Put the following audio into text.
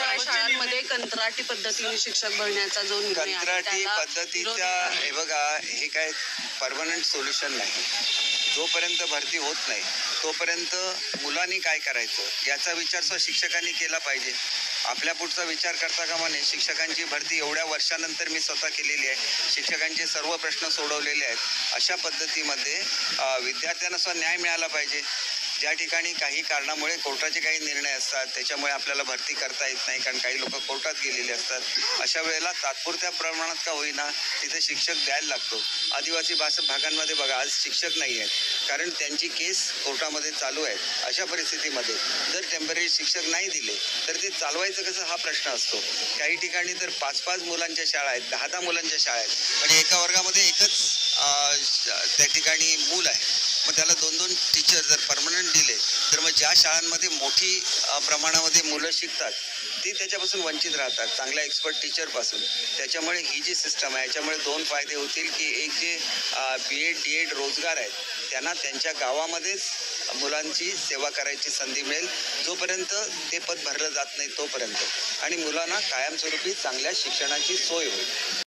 शाळांमध्ये कंत्राटी पद्धतीने शिक्षक भरण्याचा जो निर्णय आहे कंत्राटी त्याला पद्धतीच्या हे बघा हे काय परमनंट सोल्युशन नाही. जोपर्यंत भरती होत नाही तोपर्यंत मुलांनी काय करायचं? याचा विचार सुद्धा शिक्षकांनी केला पाहिजे. आपल्या पुढचा विचार करता कामा नये. शिक्षकांची भरती एवढ्या वर्षानंतर मी स्वतः केलेली आहे. शिक्षकांचे सर्व प्रश्न सोडवलेले आहेत. अशा पद्धतीमध्ये अ, विद्यार्थ्यांना सुद्धा न्याय मिळाला पाहिजे. ज्या ठिकाणी काही कारणामुळे कोर्टाचे काही निर्णय असतात त्याच्यामुळे आपल्याला भरती करता येत नाही कारण काही लोक कोर्टात गेलेले असतात. अशा वेळेला तात्पुरत्या प्रमाणात का होईना तिथे शिक्षक द्यायला लागतो. आदिवासी भाषा भागांमध्ये बघा आज शिक्षक नाही आहेत. कारण त्यांची केस कोर्टामध्ये चालू आहे अशा परिस्थितीमध्ये जर टेंपररी शिक्षक नाही दिले तर ते चालवायचं कसं हा प्रश्न असतो. काही ठिकाणी तर पाच पाच मुलांच्या शाळा आहेत दहा दहा मुलांच्या शाळा आहेत. पण एका वर्गामध्ये एकच श- त्या ठिकाणी मूल आहे. मग त्याला दोन दोन टीचर जर परमनंट दिले तर मग ज्या शाळांमध्ये मोठी प्रमाणामध्ये मुलं शिकतात ती त्याच्यापासून वंचित राहतात चांगल्या एक्सपर्ट टीचरपासून त्याच्यामुळे ही जी सिस्टम आहे याच्यामुळे दोन फायदे होतील की एक जे बी एड डी एड रोजगार आहेत त्यांना त्यांच्या गावामध्येच मुलांची सेवा करायची संधी मिळेल जोपर्यंत ते पद भरलं जात नाही तोपर्यंत. आणि मुलांना कायमस्वरूपी चांगल्या शिक्षणाची सोय होईल.